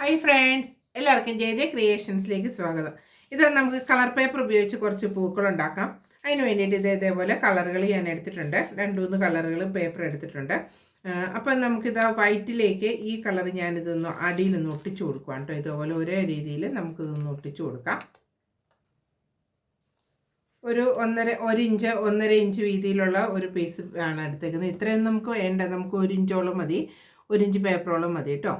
Hi friends എല്ലാവർക്കും J J ക്രിയേഷൻസിലേക്ക് സ്വാഗതം. ഇത് നമുക്ക് കളർ പേപ്പർ ഉപയോഗിച്ച് കുറച്ച് പൂക്കൾ ഉണ്ടാക്കാം. അതിന് വേണ്ടിയിട്ട് ഇത് ഇതേപോലെ കളറുകൾ ഞാൻ എടുത്തിട്ടുണ്ട്. രണ്ട് മൂന്ന് കളറുകൾ പേപ്പർ എടുത്തിട്ടുണ്ട്. അപ്പം നമുക്കിത് വൈറ്റിലേക്ക് ഈ കളർ ഞാനിതൊന്ന് അടിയിലൊന്ന് ഒട്ടിച്ചു കൊടുക്കാം കേട്ടോ. ഇതുപോലെ ഒരേ രീതിയിൽ നമുക്കിതൊന്ന് ഒട്ടിച്ചു കൊടുക്കാം. ഒരു ഒന്നര ഒരു ഇഞ്ച് ഒന്നര ഇഞ്ച് വീതിയിലുള്ള ഒരു പീസ് ആണ് എടുത്തേക്കുന്നത്. ഇത്രയും നമുക്ക് വേണ്ട. നമുക്ക് ഒരു ഇഞ്ചോളം മതി. ഒരു ഇഞ്ച് പേപ്പറോളം മതി കേട്ടോ.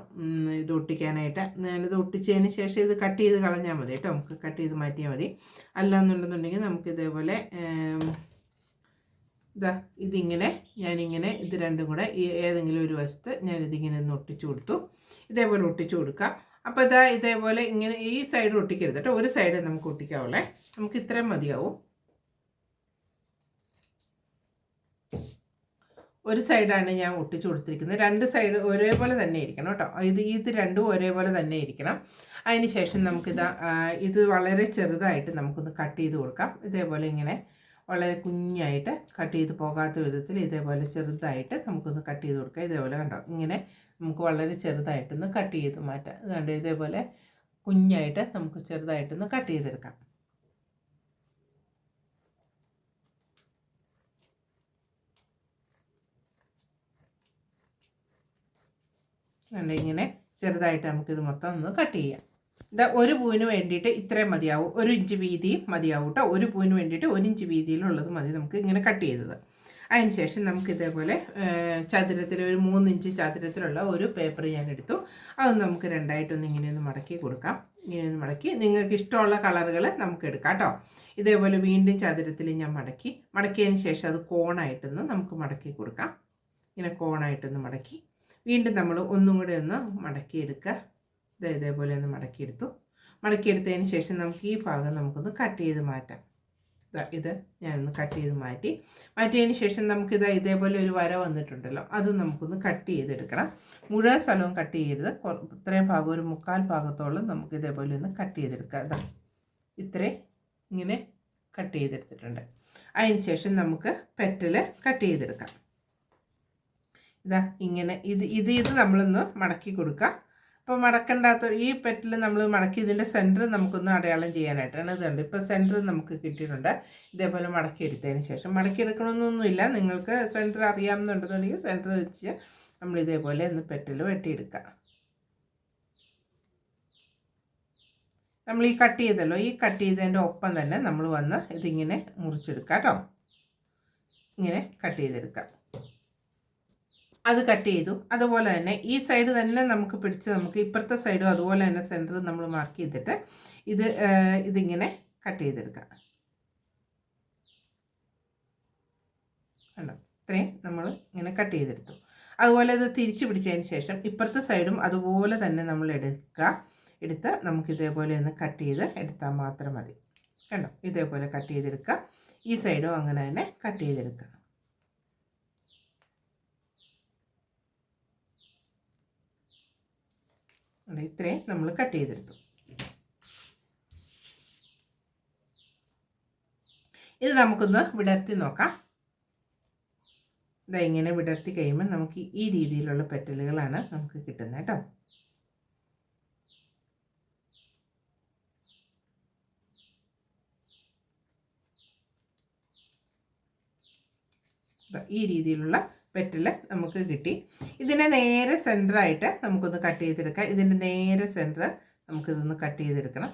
ഇത് ഒട്ടിക്കാനായിട്ട്. ഇത് ഒട്ടിച്ചതിന് ശേഷം ഇത് കട്ട് ചെയ്ത് കളഞ്ഞാൽ മതി കേട്ടോ. നമുക്ക് കട്ട് ചെയ്ത് മാറ്റിയാൽ മതി. അല്ലാന്നുണ്ടെന്നുണ്ടെങ്കിൽ നമുക്ക് ഇതേപോലെ ഇതാ ഇതിങ്ങനെ ഞാനിങ്ങനെ ഇത് രണ്ടും കൂടെ ഏതെങ്കിലും ഒരു വശത്ത് ഞാനിതിങ്ങനെ ഒന്ന് ഒട്ടിച്ചു കൊടുത്തു. ഇതേപോലെ ഒട്ടിച്ചു കൊടുക്കാം അപ്പോൾ ഇതാ ഇതേപോലെ ഇങ്ങനെ ഈ സൈഡ് ഒട്ടിക്കരുത് കേട്ടോ. ഒരു സൈഡ് നമുക്ക് ഒട്ടിക്കാവുള്ളേ. നമുക്ക് ഇത്രയും മതിയാവും. ഒരു സൈഡാണ് ഞാൻ ഒട്ടിച്ചു കൊടുത്തിരിക്കുന്നത്. രണ്ട് സൈഡ് ഒരേപോലെ തന്നെ ഇരിക്കണം കേട്ടോ. ഇത് ഇത് രണ്ടും ഒരേപോലെ തന്നെ ഇരിക്കണം. അതിന് ശേഷം നമുക്കിത് ഇത് വളരെ ചെറുതായിട്ട് നമുക്കൊന്ന് കട്ട് ചെയ്ത് കൊടുക്കാം. ഇതേപോലെ ഇങ്ങനെ വളരെ കുഞ്ഞായിട്ട് കട്ട് ചെയ്ത് പോകാത്ത വിധത്തിൽ ഇതേപോലെ ചെറുതായിട്ട് നമുക്കൊന്ന് കട്ട് ചെയ്ത് കൊടുക്കാം. ഇതേപോലെ കണ്ടോ? ഇങ്ങനെ നമുക്ക് വളരെ ചെറുതായിട്ടൊന്ന് കട്ട് ചെയ്ത് മാറ്റാം. കണ്ടോ? ഇതേപോലെ കുഞ്ഞായിട്ട് നമുക്ക് ചെറുതായിട്ടൊന്ന് കട്ട് ചെയ്തെടുക്കാം. കണ്ട് ഇങ്ങനെ ചെറുതായിട്ട് നമുക്കിത് മൊത്തം ഒന്ന് കട്ട് ചെയ്യാം. ഇതാ ഒരു പൂവിന് വേണ്ടിയിട്ട് ഇത്രയും മതിയാവും. ഒരു ഇഞ്ച് വീതിയും മതിയാവും കേട്ടോ. ഒരു പൂവിന് വേണ്ടിയിട്ട് ഒരു ഇഞ്ച് വീതിയിലുള്ളത് മതി നമുക്ക് ഇങ്ങനെ കട്ട് ചെയ്തത്. അതിന് ശേഷം നമുക്ക് ഇതേപോലെ ചതുരത്തിൽ ഒരു മൂന്നിഞ്ച് ചതുരത്തിലുള്ള ഒരു പേപ്പർ ഞാൻ എടുത്തു. അതൊന്ന് നമുക്ക് രണ്ടായിട്ടൊന്ന് ഇങ്ങനെയൊന്ന് മടക്കി കൊടുക്കാം. ഇങ്ങനെയൊന്ന് മടക്കി. നിങ്ങൾക്ക് ഇഷ്ടമുള്ള കളറുകൾ നമുക്ക് എടുക്കാം കേട്ടോ. ഇതേപോലെ വീണ്ടും ചതുരത്തിൽ ഞാൻ മടക്കി. മടക്കിയതിന് ശേഷം അത് കോണായിട്ടൊന്ന് നമുക്ക് മടക്കി കൊടുക്കാം. ഇങ്ങനെ കോണായിട്ടൊന്ന് മടക്കി. വീണ്ടും നമ്മൾ ഒന്നും കൂടെ ഒന്ന് മടക്കിയെടുക്കുക. ഇത് ഇതേപോലെ ഒന്ന് മടക്കിയെടുത്തു. മടക്കിയെടുത്തതിന് ശേഷം നമുക്ക് ഈ ഭാഗം നമുക്കൊന്ന് കട്ട് ചെയ്ത് മാറ്റാം. ഇത് ഞാനൊന്ന് കട്ട് ചെയ്ത് മാറ്റി. മാറ്റിയതിന് ശേഷം നമുക്കിത് ഇതേപോലെ ഒരു വര വന്നിട്ടുണ്ടല്ലോ അത് നമുക്കൊന്ന് കട്ട് ചെയ്തെടുക്കണം. മുഴുവൻ സ്ഥലവും കട്ട് ചെയ്യരുത്. ഇത്രയും ഭാഗം ഒരു മുക്കാൽ ഭാഗത്തോളം നമുക്ക് ഇതേപോലെ ഒന്ന് കട്ട് ചെയ്തെടുക്കാം. ഇതാ ഇത്രയും ഇങ്ങനെ കട്ട് ചെയ്തെടുത്തിട്ടുണ്ട്. അതിന് ശേഷം നമുക്ക് പെറ്റൽ കട്ട് ചെയ്തെടുക്കാം. ഇതാ ഇങ്ങനെ ഇത് ഇത് ഇത് നമ്മളൊന്ന് മടക്കി കൊടുക്കാം. അപ്പോൾ മടക്കണ്ടാത്ത ഈ പെറ്റിൽ നമ്മൾ മടക്കി ഇതിന്റെ സെന്റർ നമുക്കൊന്ന് അടയാളം ചെയ്യാനായിട്ടാണ് ഇതുണ്ട് ഇപ്പോൾ സെന്റർ നമുക്ക് കിട്ടിയിട്ടുണ്ട്. ഇതേപോലെ മടക്കി എടുത്തതിന് ശേഷം. മടക്കി എടുക്കണമെന്നൊന്നുമില്ല നിങ്ങൾക്ക് സെന്റർ അറിയാമെന്നുണ്ടെന്നുണ്ടെങ്കിൽ സെന്റർ വെച്ച് നമ്മൾ ഇതേപോലെ ഒന്ന് പെറ്റിൽ വെട്ടിയെടുക്കുക നമ്മൾ ഈ കട്ട് ചെയ്തല്ലോ. ഈ കട്ട് ചെയ്തതിന്റെ ഒപ്പം തന്നെ നമ്മൾ വന്ന് ഇതിങ്ങനെ മുറിച്ചെടുക്കാം കേട്ടോ. ഇങ്ങനെ കട്ട് ചെയ്തെടുക്കാം. അത് കട്ട് ചെയ്തു. അതുപോലെ തന്നെ ഈ സൈഡ് തന്നെ നമുക്ക് പിടിച്ച് നമുക്ക് ഇപ്പുറത്തെ സൈഡും അതുപോലെ തന്നെ സെന്റർ നമ്മൾ മാർക്ക് ചെയ്തിട്ട് ഇത് ഇതിങ്ങനെ കട്ട് ചെയ്തെടുക്കാം. കണ്ടോ? ഇത്രയും നമ്മൾ ഇങ്ങനെ കട്ട് ചെയ്തെടുത്തു. അതുപോലെ ഇത് തിരിച്ച് പിടിച്ചതിന് ശേഷം ഇപ്പുറത്തെ സൈഡും അതുപോലെ തന്നെ നമ്മൾ എടുക്കുക. എടുത്ത് നമുക്ക് ഇതേപോലെ ഒന്ന് കട്ട് ചെയ്ത് എടുത്താൽ മാത്രം മതി. കണ്ടോ? ഇതേപോലെ കട്ട് ചെയ്തെടുക്കുക. ഈ സൈഡും അങ്ങനെ തന്നെ കട്ട് ചെയ്തെടുക്കുക. ഇത്രയും നമ്മൾ കട്ട് ചെയ്തെടുത്തു. ഇത് നമുക്കൊന്ന് വിടർത്തി നോക്കാം. ഇതാ ഇങ്ങനെ വിടർത്തി കഴിയുമ്പോൾ നമുക്ക് ഈ രീതിയിലുള്ള പെറ്റലുകളാണ് നമുക്ക് കിട്ടുന്നത് കേട്ടോ. ഈ രീതിയിലുള്ള പെറ്റിൽ നമുക്ക് കിട്ടി. ഇതിനെ നേരെ സെന്ററായിട്ട് നമുക്കൊന്ന് കട്ട് ചെയ്തെടുക്കാം. ഇതിന്റെ നേരെ സെന്റർ നമുക്കിതൊന്ന് കട്ട് ചെയ്തെടുക്കണം.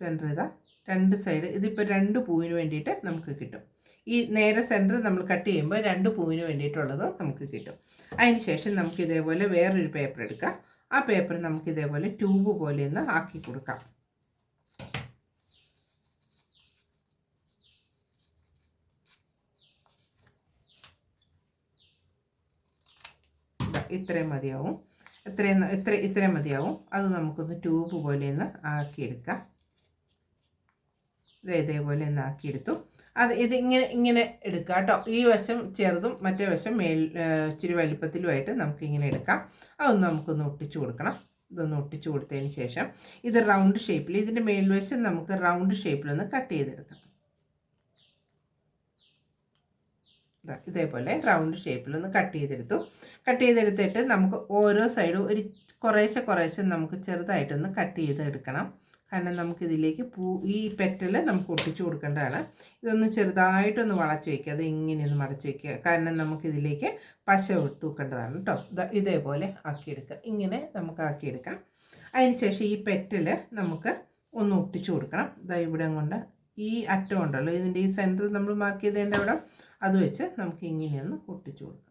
സെന്റർ ഇതാ. രണ്ട് സൈഡ് ഇതിപ്പോൾ രണ്ട് പൂവിന് വേണ്ടിയിട്ട് നമുക്ക് കിട്ടും. ഈ നേരെ സെന്റർ നമ്മൾ കട്ട് ചെയ്യുമ്പോൾ രണ്ട് പൂവിന് വേണ്ടിയിട്ടുള്ളത് നമുക്ക് കിട്ടും. അതിന് ശേഷം നമുക്ക് ഇതേപോലെ വേറൊരു പേപ്പർ എടുക്കാം. ആ പേപ്പർ നമുക്ക് ഇതേപോലെ ട്യൂബ് ഒന്ന് ആക്കി കൊടുക്കാം. ഇത്രയും മതിയാവും. ഇത്രയും ഇത്ര ഇത്രയും മതിയാവും. അത് നമുക്കൊന്ന് ട്യൂബ് പോലെ ഒന്ന് ആക്കിയെടുക്കാം. ഇത് ഇതേപോലെ ഒന്ന് ആക്കിയെടുത്തു. അത് ഇത് ഇങ്ങനെ ഇങ്ങനെ എടുക്കാം കേട്ടോ. ഈ വശം ചെറുതും മറ്റേ വശം മേൽ ഇച്ചിരി വലിപ്പത്തിലുമായിട്ട് നമുക്കിങ്ങനെ എടുക്കാം. അതൊന്ന് നമുക്കൊന്ന് ഒട്ടിച്ചു കൊടുക്കണം. ഇതൊന്ന് ഒട്ടിച്ചു കൊടുത്തതിന് ശേഷം ഇത് റൗണ്ട് ഷേപ്പിൽ ഇതിന്റെ മേൽവശം നമുക്ക് റൗണ്ട് ഷേപ്പിലൊന്ന് കട്ട് ചെയ്തെടുക്കാം. ഇതേപോലെ റൗണ്ട് ഷേപ്പിൽ ഒന്ന് കട്ട് ചെയ്തെടുത്തു. കട്ട് ചെയ്തെടുത്തിട്ട് നമുക്ക് ഓരോ സൈഡും ഒരു കുറേശ്ശെ കുറേശ്ശെ നമുക്ക് ചെറുതായിട്ടൊന്ന് കട്ട് ചെയ്തെടുക്കണം കാരണം നമുക്കിതിലേക്ക് പൂ ഈ പെറ്റൽ നമുക്ക് ഒട്ടിച്ചു കൊടുക്കേണ്ടതാണ്. ഇതൊന്ന് ചെറുതായിട്ടൊന്ന് വളച്ച് വയ്ക്കുക അത് ഇങ്ങനെയൊന്ന് മടച്ച് വയ്ക്കുക കാരണം നമുക്കിതിലേക്ക് പശ തൂക്കേണ്ടതാണ് കേട്ടോ ഇതേപോലെ ആക്കിയെടുക്കുക. ഇങ്ങനെ നമുക്ക് ആക്കിയെടുക്കാം. അതിനുശേഷം ഈ പെറ്റൽ നമുക്ക് ഒന്ന് ഒട്ടിച്ചു കൊടുക്കണം. ഇതാ ഇവിടെ കൊണ്ട് ഈ അറ്റം ഉണ്ടല്ലോ. ഇതിന്റെ ഈ സെന്റർ നമ്മൾ മാർക്ക് ചെയ്തതിന്റെ അവിടെ. അത് വെച്ച് നമുക്ക് ഇങ്ങനെയൊന്ന് ഒട്ടിച്ചു കൊടുക്കാം.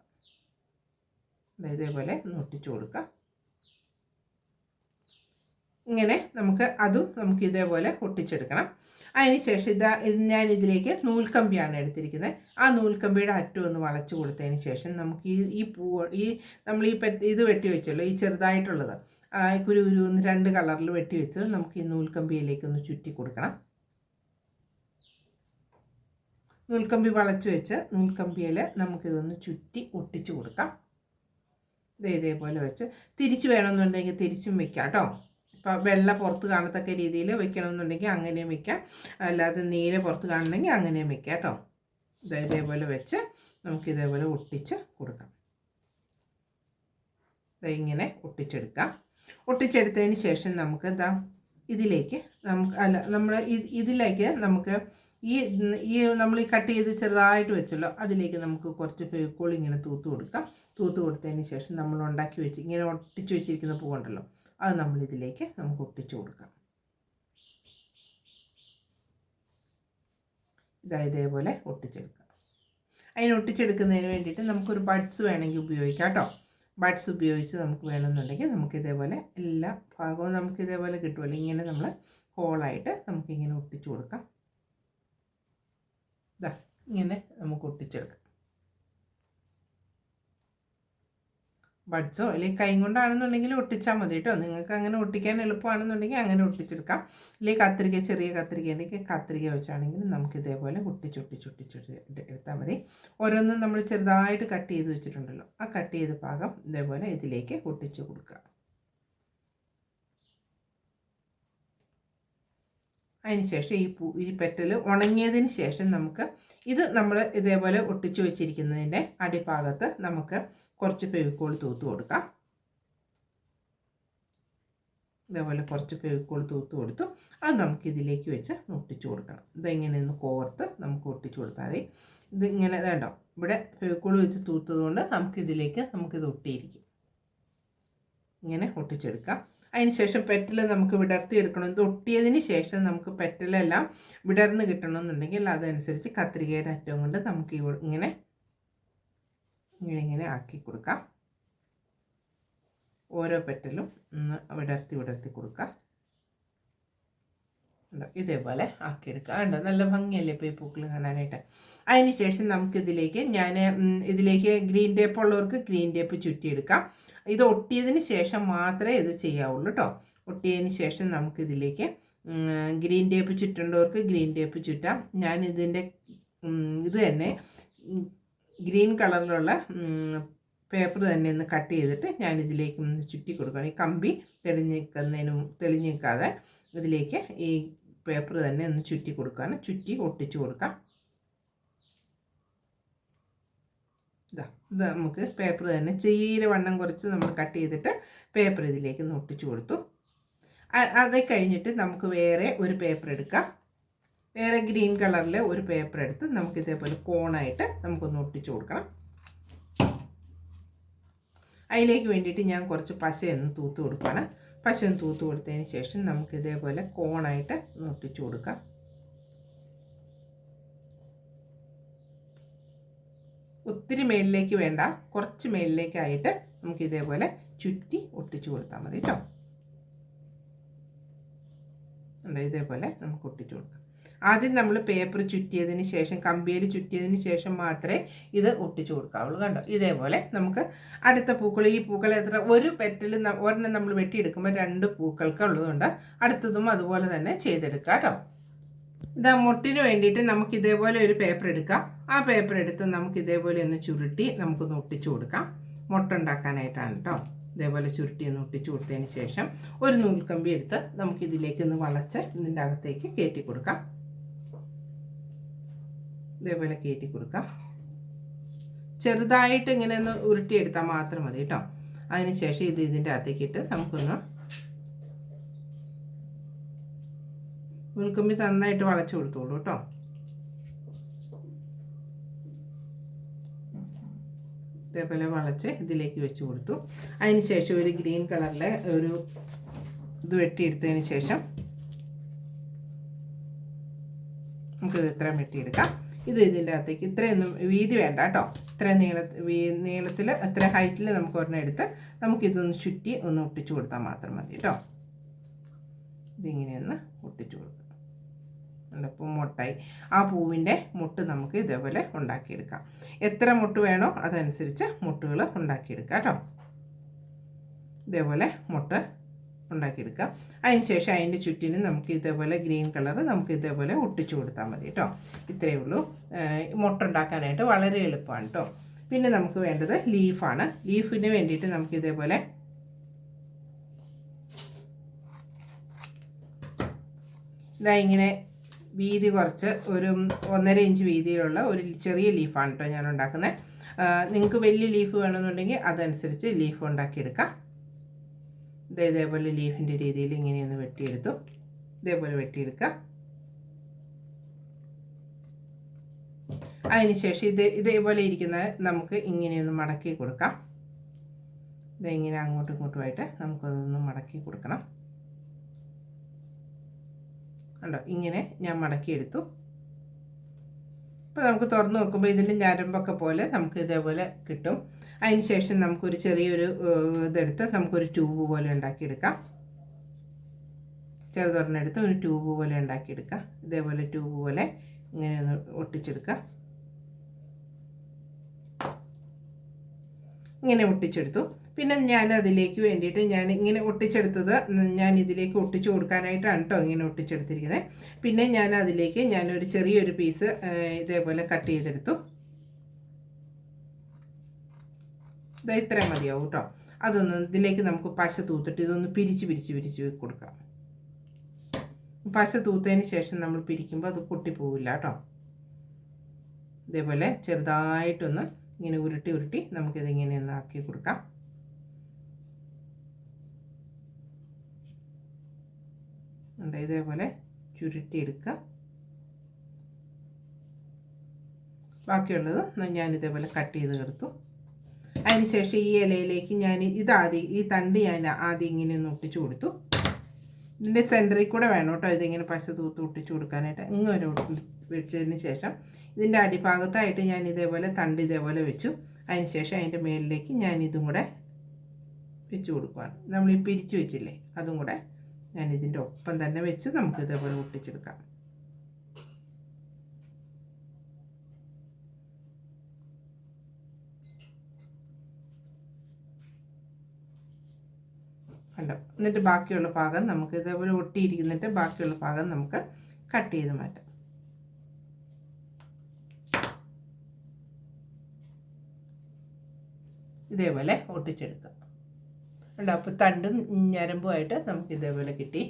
ഇതേപോലെ ഒന്ന് ഒട്ടിച്ചു കൊടുക്കാം. ഇങ്ങനെ നമുക്ക് അതും നമുക്ക് ഇതേപോലെ ഒട്ടിച്ചെടുക്കണം അതിന് ശേഷം ഇതാ ഞാൻ ഇതിലേക്ക് നൂൽക്കമ്പിയാണ് എടുത്തിരിക്കുന്നത്. ആ നൂൽക്കമ്പിയുടെ അറ്റം ഒന്ന് വളച്ച് കൊടുത്തതിന് ശേഷം നമുക്ക് ഈ ഈ പൂ ഈ നമ്മൾ ഈ പറ്റി ഇത് വെട്ടി വെച്ചല്ലോ ഈ ചെറുതായിട്ടുള്ളത്. കുരു ഒന്ന് രണ്ട് കളറിൽ വെട്ടി വെച്ച് നമുക്ക് ഈ നൂൽക്കമ്പിയിലേക്ക് ഒന്ന് ചുറ്റി കൊടുക്കണം. നൂൽക്കമ്പി വളച്ച് വെച്ച് നൂൽക്കമ്പിയിൽ നമുക്കിതൊന്ന് ചുറ്റി ഒട്ടിച്ച് കൊടുക്കാം. ഇതേപോലെ വെച്ച് തിരിച്ച് വേണമെന്നുണ്ടെങ്കിൽ തിരിച്ചും വെക്കാം കേട്ടോ ഇപ്പോൾ വെള്ള പുറത്ത് കാണത്തക്ക രീതിയിൽ വെക്കണമെന്നുണ്ടെങ്കിൽ അങ്ങനെയും വെക്കാം. അല്ലാതെ നീല പുറത്ത് കാണണമെങ്കിൽ അങ്ങനെയും വെക്കാം കേട്ടോ ഇതേപോലെ വെച്ച് നമുക്ക് ഇതേപോലെ ഒട്ടിച്ച് കൊടുക്കാം. ഇങ്ങനെ ഒട്ടിച്ചെടുക്കാം. ഒട്ടിച്ചെടുത്തതിന് ശേഷം നമുക്ക് എന്താ ഇതിലേക്ക് നമുക്ക് അല്ല നമ്മൾ ഇതിലേക്ക് നമുക്ക് ഈ ഈ നമ്മൾ ഈ കട്ട് ചെയ്ത് ചെറുതായിട്ട് വെച്ചല്ലോ അതിലേക്ക് നമുക്ക് കുറച്ച് ഫെവിക്കോൾ ഇങ്ങനെ തൂത്ത് കൊടുക്കാം. തൂത്ത് കൊടുത്തതിന് ശേഷം നമ്മൾ ഉണ്ടാക്കി വെച്ച് ഇങ്ങനെ ഒട്ടിച്ച് വെച്ചിരിക്കുന്ന പൂവുണ്ടല്ലോ അത് നമ്മൾ ഇതിലേക്ക് നമുക്ക് ഒട്ടിച്ചു കൊടുക്കാം. ഇതാ ഇതേപോലെ ഒട്ടിച്ചെടുക്കാം. അതിന് ഒട്ടിച്ചെടുക്കുന്നതിന് വേണ്ടിയിട്ട് നമുക്കൊരു ബഡ്സ് വേണമെങ്കിൽ ഉപയോഗിക്കാം കേട്ടോ. ബഡ്സ് ഉപയോഗിച്ച് നമുക്ക് വേണമെന്നുണ്ടെങ്കിൽ നമുക്ക് ഇതേപോലെ എല്ലാ ഭാഗവും നമുക്ക് ഇതേപോലെ കിട്ടുമല്ലോ ഇങ്ങനെ നമ്മൾ ഹോളായിട്ട് നമുക്കിങ്ങനെ ഒട്ടിച്ചു കൊടുക്കാം. ഇങ്ങനെ നമുക്ക് ഒട്ടിച്ചെടുക്കാം. ബഡ്സോ അല്ലെങ്കിൽ കൈ കൊണ്ടാണെന്നുണ്ടെങ്കിൽ ഒട്ടിച്ചാൽ മതി കേട്ടോ. നിങ്ങൾക്ക് അങ്ങനെ ഒട്ടിക്കാൻ എളുപ്പമാണെന്നുണ്ടെങ്കിൽ അങ്ങനെ ഒട്ടിച്ചെടുക്കാം. അല്ലെങ്കിൽ കത്രിക ചെറിയ കത്രിക ഉണ്ടെങ്കിൽ കത്രിക വെച്ചാണെങ്കിൽ നമുക്ക് ഇതേപോലെ ഒട്ടിച്ചൊട്ടിച്ചൊട്ടിച്ചൊട്ടി എടുത്താൽ മതി. ഓരോന്നും നമ്മൾ ചെറുതായിട്ട് കട്ട് ചെയ്ത് വെച്ചിട്ടുണ്ടല്ലോ. ആ കട്ട് ചെയ്ത ഭാഗം ഇതേപോലെ ഇതിലേക്ക് ഒട്ടിച്ച് കൊടുക്കുക. അതിനുശേഷം ഈ പൂ ഈ പെറ്റൽ ഉണങ്ങിയതിന് ശേഷം നമുക്ക് ഇത് നമ്മൾ ഇതേപോലെ ഒട്ടിച്ചു വെച്ചിരിക്കുന്നതിന്റെ അടിഭാഗത്ത് നമുക്ക് കുറച്ച് ഫെവിക്കോൾ തൂത്ത് കൊടുക്കാം. ഇതേപോലെ കുറച്ച് ഫെവിക്കോൾ തൂത്ത് കൊടുത്തു. അത് നമുക്ക് ഇതിലേക്ക് വെച്ച് ഒട്ടിച്ചു കൊടുക്കണം. ഇതെങ്ങനെ ഒന്ന് കോർത്ത് നമുക്ക് ഒട്ടിച്ചു കൊടുത്താൽ മതി. ഇത് ഇങ്ങനെ വേണ്ടോ ഇവിടെ ഫെവിക്കോൾ വെച്ച് തൂത്തത് കൊണ്ട് നമുക്കിതിലേക്ക് നമുക്കിത് ഒട്ടിയിരിക്കും. ഇങ്ങനെ ഒട്ടിച്ചെടുക്കാം. അതിന് ശേഷം പെറ്റൽ നമുക്ക് വിടർത്തി എടുക്കണം. ഇത് ഒട്ടിയതിന് ശേഷം നമുക്ക് പെറ്റലെല്ലാം വിടർന്ന് കിട്ടണമെന്നുണ്ടെങ്കിൽ അതനുസരിച്ച് കത്രികയുടെ അറ്റം കൊണ്ട് നമുക്ക് ഇങ്ങനെ ഇങ്ങനെ ആക്കി കൊടുക്കാം. ഓരോ പെറ്റലും ഒന്ന് വിടർത്തി വിടർത്തി കൊടുക്കാം? ഇതേപോലെ ആക്കിയെടുക്കുക കേട്ടോ നല്ല ഭംഗിയല്ലേ ഇപ്പോൾ ഈ പൂക്കൾ കാണാനായിട്ട്? അതിന് ശേഷം നമുക്കിതിലേക്ക് ഞാൻ ഇതിലേക്ക് ഗ്രീൻ ടേപ്പ് ഉള്ളവർക്ക് ഗ്രീൻ ടേപ്പ് ചുറ്റിയെടുക്കാം. ഇത് ഒട്ടിയതിന് ശേഷം മാത്രമേ ഇത് ചെയ്യാവുള്ളൂ കേട്ടോ ഒട്ടിയതിന് ശേഷം നമുക്കിതിലേക്ക് ഗ്രീൻ ടേപ്പ് ചുറ്റേണ്ടവർക്ക് ഗ്രീൻ ടേപ്പ് ചുറ്റാം. ഞാൻ ഇതിന്റെ ഇത് തന്നെ ഗ്രീൻ കളറിലുള്ള പേപ്പർ തന്നെ ഒന്ന് കട്ട് ചെയ്തിട്ട് ഞാൻ ഇതിലേക്ക് ഒന്ന് ചുറ്റി കൊടുക്കണം ഈ കമ്പി തെളിഞ്ഞ് നിൽക്കുന്നതിന് തെളിഞ്ഞ് നിൽക്കാതെ ഇതിലേക്ക് ഈ പേപ്പർ തന്നെ ഒന്ന് ചുറ്റി കൊടുക്കാനും ചുറ്റി ഒട്ടിച്ചു കൊടുക്കാം. ഇതാ. ഇത് നമുക്ക് പേപ്പർ തന്നെ ചീര വണ്ണം കുറച്ച് നമ്മൾ കട്ട് ചെയ്തിട്ട് പേപ്പർ ഇതിലേക്ക് ഒട്ടിച്ചു കൊടുത്തു. അത് കഴിഞ്ഞിട്ട് നമുക്ക് വേറെ ഒരു പേപ്പർ എടുക്കാം. വേറെ ഗ്രീൻ കളറിൽ ഒരു പേപ്പർ എടുത്ത് നമുക്ക് ഇതേപോലെ കോണായിട്ട് നമുക്കൊന്ന് ഒട്ടിച്ചു കൊടുക്കണം. അതിലേക്ക് വേണ്ടിയിട്ട് ഞാൻ കുറച്ച് പശയൊന്ന് തൂത്ത് കൊടുക്കുകയാണ്. പശ ഒന്ന് തൂത്ത് കൊടുത്തതിന് ശേഷം നമുക്ക് ഇതേപോലെ കോണായിട്ട് ഒന്ന് ഒട്ടിച്ചു കൊടുക്കാം. ഒത്തിരി മേളിലേക്ക് വേണ്ട. കുറച്ച് മേളിലേക്കായിട്ട് നമുക്ക് ഇതേപോലെ ചുറ്റി ഒട്ടിച്ചു കൊടുത്താൽ മതി കേട്ടോ ഇതേപോലെ നമുക്ക് ഒട്ടിച്ചു കൊടുക്കാം. ആദ്യം നമ്മൾ പേപ്പർ ചുറ്റിയതിന് ശേഷം കമ്പിയിൽ ചുറ്റിയതിന് ശേഷം മാത്രമേ ഇത് ഒട്ടിച്ചു കൊടുക്കാവുള്ളൂ കണ്ടോ? ഇതേപോലെ നമുക്ക് അടുത്ത പൂക്കൾ ഈ പൂക്കൾ എത്ര ഒരു പെറ്റൽ ഒരെണ്ണം നമ്മൾ വെട്ടിയെടുക്കുമ്പോൾ രണ്ട് പൂക്കൾക്ക് ഉള്ളതുകൊണ്ട് അടുത്തതും അതുപോലെ തന്നെ ചെയ്തെടുക്കാം കേട്ടോ ഇതാ മുട്ടിന് വേണ്ടിയിട്ട് നമുക്ക് ഇതേപോലെ ഒരു പേപ്പർ എടുക്കാം. ആ പേപ്പർ എടുത്ത് നമുക്ക് ഇതേപോലെ ഒന്ന് ചുരുട്ടി നമുക്കൊന്ന് ഒട്ടിച്ചു കൊടുക്കാം. മുട്ട ഉണ്ടാക്കാനായിട്ടാണ് കേട്ടോ ഇതേപോലെ ചുരുട്ടി ഒന്ന് ഒട്ടിച്ചു കൊടുത്തതിന് ശേഷം ഒരു നൂൽക്കമ്പി എടുത്ത് നമുക്ക് ഇതിലേക്ക് ഒന്ന് വളച്ച് ഇതിന്റെ അകത്തേക്ക് കയറ്റി കൊടുക്കാം. ഇതേപോലെ കയറ്റി കൊടുക്കാം. ചെറുതായിട്ട് ഇങ്ങനെ ഒന്ന് ഉരുട്ടിയെടുത്താൽ മാത്രം മതി കേട്ടോ അതിന് ശേഷം ഇത് ഇതിന്റെ അകത്തേക്ക് ഇട്ട് നമുക്കൊന്ന് ഉൾക്കമ്പി നന്നായിട്ട് വളച്ചു കൊടുത്തോളൂ കേട്ടോ ഇതേപോലെ വളച്ച് ഇതിലേക്ക് വെച്ച് കൊടുത്തു. അതിന് ശേഷം ഒരു ഗ്രീൻ കളറിലെ ഒരു ഇത് വെട്ടിയെടുത്തതിന് ശേഷം നമുക്കിത് ഇത്രയും വെട്ടിയെടുക്കാം. ഇത് ഇതിന്റെ അകത്തേക്ക് ഇത്രയൊന്നും വീതി വേണ്ട കേട്ടോ. ഇത്രയും നീള നീളത്തിൽ ഇത്ര ഹൈറ്റിൽ നമുക്ക് ഒരെണ്ണം എടുത്ത് നമുക്കിതൊന്ന് ചുറ്റി ഒന്ന് ഒട്ടിച്ചു കൊടുത്താൽ മാത്രം മതി കേട്ടോ. ഇതിങ്ങനെയൊന്ന് ഒട്ടിച്ചു കൊടുക്കുക അപ്പോൾ മുട്ടായി. ആ പൂവിന്റെ മുട്ട് നമുക്ക് ഇതേപോലെ ഉണ്ടാക്കിയെടുക്കാം. എത്ര മുട്ട് വേണോ അതനുസരിച്ച് മുട്ടുകൾ ഉണ്ടാക്കിയെടുക്കാം കേട്ടോ. ഇതേപോലെ മുട്ട് ഉണ്ടാക്കിയെടുക്കാം. അതിന് ശേഷം അതിന്റെ ചുറ്റിനും നമുക്ക് ഇതേപോലെ ഗ്രീൻ കളർ നമുക്ക് ഇതേപോലെ ഒട്ടിച്ചു കൊടുത്താൽ മതി കേട്ടോ. ഇത്രയേ ഉള്ളൂ. മുട്ട ഉണ്ടാക്കാനായിട്ട് വളരെ എളുപ്പമാണ് കേട്ടോ. പിന്നെ നമുക്ക് വേണ്ടത് ലീഫാണ്. ലീഫിന് വേണ്ടിയിട്ട് നമുക്ക് ഇതേപോലെ ഇതാ ഇങ്ങനെ വീതി കുറച്ച് ഒരു ഒന്നര ഇഞ്ച് വീതിയിലുള്ള ഒരു ചെറിയ ലീഫാണ് കേട്ടോ ഞാൻ ഉണ്ടാക്കുന്നത് നിങ്ങൾക്ക് വലിയ ലീഫ് വേണമെന്നുണ്ടെങ്കിൽ അതനുസരിച്ച് ലീഫ് ഉണ്ടാക്കിയെടുക്കാം. ഇത് ഇതേപോലെ ലീഫിന്റെ രീതിയിൽ ഇങ്ങനെയൊന്ന് വെട്ടിയെടുത്തു. ഇതേപോലെ വെട്ടിയെടുക്കാം അതിനുശേഷം ഇത് ഇതേപോലെ ഇരിക്കുന്ന നമുക്ക് ഇങ്ങനെയൊന്ന് മടക്കി കൊടുക്കാം. ഇതെങ്ങനെ അങ്ങോട്ടും ഇങ്ങോട്ടുമായിട്ട് നമുക്കതൊന്ന് മടക്കി കൊടുക്കണം. ഉണ്ടോ ഇങ്ങനെ ഞാൻ മടക്കിയെടുത്തു അപ്പോൾ നമുക്ക് തുറന്ന് നോക്കുമ്പോൾ ഇതിന്റെ ഞരമ്പൊക്കെ പോലെ നമുക്ക് ഇതേപോലെ കിട്ടും. അതിന് ശേഷം നമുക്കൊരു ചെറിയൊരു ഇതെടുത്ത് നമുക്കൊരു ട്യൂബ് പോലെ ഉണ്ടാക്കിയെടുക്കാം. ചെറുതൊരെണ്ണെടുത്ത് ഒരു ട്യൂബ് പോലെ ഉണ്ടാക്കിയെടുക്കാം. ഇതേപോലെ ട്യൂബ് പോലെ ഇങ്ങനെ ഒന്ന് ഒട്ടിച്ചെടുക്കാം. ഇങ്ങനെ ഒട്ടിച്ചെടുത്തു. പിന്നെ ഞാൻ അതിലേക്ക് വേണ്ടിയിട്ട് ഞാൻ ഇങ്ങനെ ഒട്ടിച്ചെടുത്തത് ഞാൻ ഇതിലേക്ക് ഒട്ടിച്ചു കൊടുക്കാനായിട്ടാണ് കേട്ടോ ഇങ്ങനെ ഒട്ടിച്ചെടുത്തിരിക്കുന്നത് പിന്നെ ഞാൻ അതിലേക്ക് ഞാനൊരു ചെറിയൊരു പീസ് ഇതേപോലെ കട്ട് ചെയ്തെടുത്തു. ഇത് ഇത്രയും മതിയാവും കേട്ടോ അതൊന്ന് ഇതിലേക്ക് നമുക്ക് പശ തൂത്തിട്ട് ഇതൊന്ന് പിരിച്ച് പിരിച്ച് പിരിച്ച് കൊടുക്കാം. പശ തൂത്തതിന് ശേഷം നമ്മൾ പിരിക്കുമ്പോൾ അത് പൊട്ടിപ്പോവില്ല കേട്ടോ ഇതേപോലെ ചെറുതായിട്ടൊന്ന് ഇങ്ങനെ ഉരുട്ടി ഉരുട്ടി നമുക്കിതിങ്ങനെ ഒന്ന് ആക്കി കൊടുക്കാം. ഉണ്ട് ഇതേപോലെ ചുരുട്ടിയെടുക്കുക. ബാക്കിയുള്ളത് ഞാൻ ഇതേപോലെ കട്ട് ചെയ്ത് എടുത്തു അതിനുശേഷം ഈ ഇലയിലേക്ക് ഞാൻ ഇതാദ്യം ഈ തണ്ട് ഞാൻ ആദ്യം ഇങ്ങനെ ഒന്ന് ഒട്ടിച്ചു കൊടുത്തു. ഇതിന്റെ സെന്ററിൽ കൂടെ വേണം കേട്ടോ ഇതിങ്ങനെ പശ തൂത്ത് ഒട്ടിച്ചു കൊടുക്കാനായിട്ട്. ഇങ്ങനെ വെച്ചതിന് ശേഷം ഇതിന്റെ അടിഭാഗത്തായിട്ട് ഞാൻ ഇതേപോലെ തണ്ട് ഇതേപോലെ വെച്ചു. അതിന് ശേഷം അതിന്റെ മേളിലേക്ക് ഞാൻ ഇതും കൂടെ വെച്ച് കൊടുക്കുകയാണ് നമ്മൾ ഈ പിരിച്ച് വെച്ചില്ലേ അതും കൂടെ ഞാൻ ഇതിന്റെ ഒപ്പം തന്നെ വെച്ച് നമുക്ക് ഇതേപോലെ ഒട്ടിച്ചെടുക്കാം. കണ്ടോ? എന്നിട്ട് ബാക്കിയുള്ള ഭാഗം നമുക്ക് ഇതേപോലെ ഒട്ടിയിരിക്കുന്നിട്ട് ബാക്കിയുള്ള ഭാഗം നമുക്ക് കട്ട് ചെയ്ത് മാറ്റാം. ഇതേപോലെ ഒട്ടിച്ചെടുക്കാം. ഉണ്ട് അപ്പോൾ തണ്ടും ഞരമ്പുമായിട്ട് നമുക്ക് ഇതേപോലെ കിട്ടി.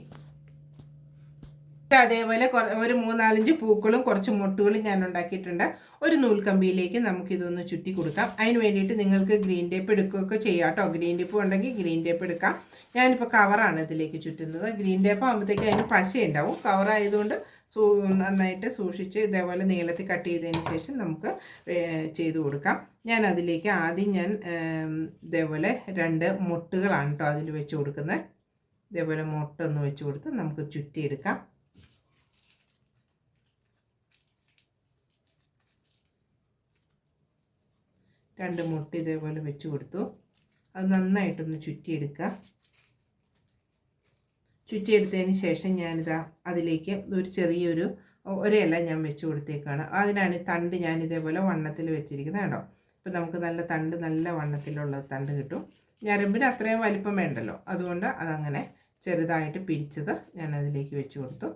അതേപോലെ ഒരു മൂന്നാലഞ്ച് പൂക്കളും കുറച്ച് മുട്ടുകളും ഞാൻ ഉണ്ടാക്കിയിട്ടുണ്ട്. ഒരു നൂൽക്കമ്പിയിലേക്ക് നമുക്കിതൊന്ന് ചുറ്റി കൊടുക്കാം. അതിന് വേണ്ടിയിട്ട് നിങ്ങൾക്ക് ഗ്രീൻ ടേപ്പ് എടുക്കുകയൊക്കെ ചെയ്യാം കേട്ടോ. ഗ്രീൻ ടേപ്പ് ഉണ്ടെങ്കിൽ ഗ്രീൻ ടേപ്പ് എടുക്കാം. ഞാനിപ്പോൾ കവറാണ് ഇതിലേക്ക് ചുറ്റുന്നത്. ഗ്രീൻ ടേപ്പ് ആകുമ്പോഴത്തേക്ക് അതിന് പശ ഉണ്ടാവും. കവറായതുകൊണ്ട് സൂ നന്നായിട്ട് സൂക്ഷിച്ച് ഇതേപോലെ നീളത്തിൽ കട്ട് ചെയ്തതിന് ശേഷം നമുക്ക് ചെയ്തു കൊടുക്കാം. ഞാൻ അതിലേക്ക് ആദ്യം ഞാൻ ഇതേപോലെ രണ്ട് മുട്ടുകളാണ് കേട്ടോ അതിൽ വെച്ച് കൊടുക്കുന്നത്. ഇതേപോലെ മുട്ടൊന്ന് വെച്ച് കൊടുത്ത് നമുക്ക് ചുറ്റിയെടുക്കാം. രണ്ട് മുട്ട ഇതേപോലെ വെച്ച് കൊടുത്തു. അത് നന്നായിട്ടൊന്ന് ചുറ്റിയെടുക്കുക. ചുറ്റിയെടുത്തതിന് ശേഷം ഞാനിതാ അതിലേക്ക് ഒരു ചെറിയൊരു ഒരയില ഞാൻ വെച്ച് കൊടുത്തേക്കാണ്. അതിനാണ് തണ്ട് ഞാൻ ഇതേപോലെ വണ്ണത്തിൽ വെച്ചിരിക്കുന്നത് കേട്ടോ ഇപ്പം നമുക്ക് നല്ല തണ്ട് നല്ല വണ്ണത്തിലുള്ള തണ്ട് കിട്ടും. ഞരമ്പിന് അത്രയും വലിപ്പം വേണ്ടല്ലോ. അതുകൊണ്ട് അതങ്ങനെ ചെറുതായിട്ട് പിരിച്ചത് ഞാൻ അതിലേക്ക് വെച്ച് കൊടുത്തു.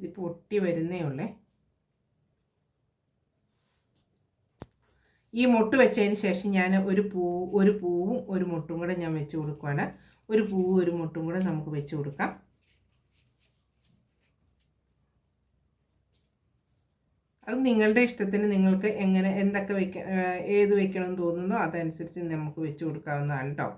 ഇത് പൊട്ടി വരുന്നേ ഉള്ളേ. ഈ മുട്ട് വെച്ചതിന് ശേഷം ഞാൻ ഒരു പൂ ഒരു പൂവും ഒരു മുട്ടും കൂടെ ഞാൻ വെച്ച് കൊടുക്കുവാണ്. ഒരു പൂവും ഒരു മുട്ടും കൂടെ നമുക്ക് വെച്ച് കൊടുക്കാം. അത് നിങ്ങളുടെ ഇഷ്ടത്തിന് നിങ്ങൾക്ക് എങ്ങനെ എന്തൊക്കെ വെക്ക ഏത് വെക്കണം തോന്നുന്നോ അതനുസരിച്ച് നമുക്ക് വെച്ച് കൊടുക്കാവുന്നതാണ് കേട്ടോ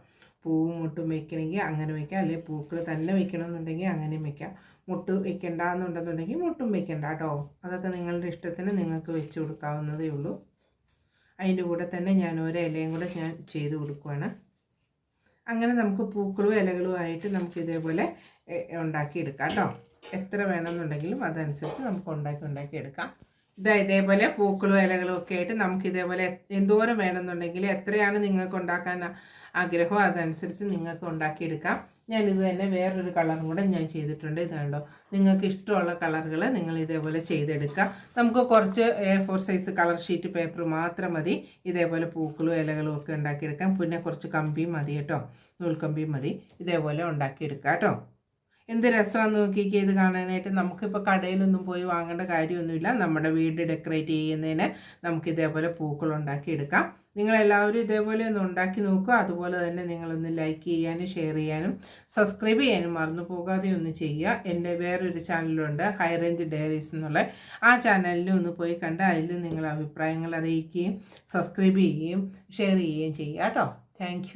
പൂവും മുട്ടും വെക്കണമെങ്കിൽ അങ്ങനെ വെക്കാം. അല്ലെങ്കിൽ പൂക്കൾ തന്നെ വെക്കണമെന്നുണ്ടെങ്കിൽ അങ്ങനെയും വെക്കാം. മുട്ട് വെക്കണ്ട എന്നുണ്ടെന്നുണ്ടെങ്കിൽ മുട്ടും വെക്കണ്ട കേട്ടോ. അതൊക്കെ നിങ്ങളുടെ ഇഷ്ടത്തിന് നിങ്ങൾക്ക് വെച്ച് കൊടുക്കാവുന്നതേ ഉള്ളൂ. അതിന്റെ കൂടെ തന്നെ ഞാൻ ഒരു ഇലയും കൂടെ ഞാൻ ചെയ്ത് കൊടുക്കുവാണ്. അങ്ങനെ നമുക്ക് പൂക്കളും ഇലകളും ആയിട്ട് നമുക്ക് ഇതേപോലെ ഉണ്ടാക്കി ഉണ്ടാക്കിയെടുക്കാം കേട്ടോ. എത്ര വേണമെന്നുണ്ടെങ്കിലും അതനുസരിച്ച് നമുക്ക് ഉണ്ടാക്കി ഉണ്ടാക്കി എടുക്കാം. ഇതാ ഇതേപോലെ പൂക്കളും ഇലകളും ഒക്കെ ആയിട്ട് നമുക്ക് ഇതേപോലെ എന്തോരം വേണമെന്നുണ്ടെങ്കിൽ എത്രയാണ് നിങ്ങൾക്ക് ഉണ്ടാക്കാൻ ആഗ്രഹം അതനുസരിച്ച് നിങ്ങൾക്ക് ഉണ്ടാക്കിയെടുക്കാം ഞാനിത് തന്നെ വേറൊരു കളറും കൂടെ ഞാൻ ചെയ്തിട്ടുണ്ട്. ഇതാണ്ടോ നിങ്ങൾക്ക് ഇഷ്ടമുള്ള കളറുകൾ നിങ്ങൾ ഇതേപോലെ ചെയ്തെടുക്കുക നമുക്ക് കുറച്ച് A four size colour sheet paper മാത്രം മതി. ഇതേപോലെ പൂക്കളും ഇലകളും ഒക്കെ ഉണ്ടാക്കിയെടുക്കാം. പിന്നെ കുറച്ച് കമ്പിയും മതി കേട്ടോ. നൂൽക്കമ്പിയും മതി. ഇതേപോലെ ഉണ്ടാക്കിയെടുക്കാം കേട്ടോ. എന്ത് രസമാണെന്ന് നോക്കിയൊക്കെ ഇത് കാണാനായിട്ട്. നമുക്കിപ്പോൾ കടയിലൊന്നും പോയി വാങ്ങേണ്ട കാര്യമൊന്നുമില്ല. നമ്മുടെ വീട് ഡെക്കറേറ്റ് ചെയ്യുന്നതിന് നമുക്ക് ഇതേപോലെ പൂക്കൾ ഉണ്ടാക്കിയെടുക്കാം നിങ്ങളെല്ലാവരും ഇതേപോലെ ഒന്ന് ഉണ്ടാക്കി നോക്കുക. അതുപോലെ തന്നെ നിങ്ങളൊന്ന് ലൈക്ക് ചെയ്യാനും ഷെയർ ചെയ്യാനും സബ്സ്ക്രൈബ് ചെയ്യാനും മറന്നു പോകാതെ ഒന്ന് ചെയ്യുക. എന്റെ വേറൊരു ചാനലുണ്ട് ഹൈ റേഞ്ച് ഡയറീസ് എന്നുള്ള. ആ ചാനലിൽ ഒന്ന് പോയി കണ്ട് അതിൽ നിങ്ങൾ അഭിപ്രായങ്ങൾ അറിയിക്കുകയും സബ്സ്ക്രൈബ് ചെയ്യുകയും ഷെയർ ചെയ്യുകയും ചെയ്യുക കേട്ടോ. താങ്ക്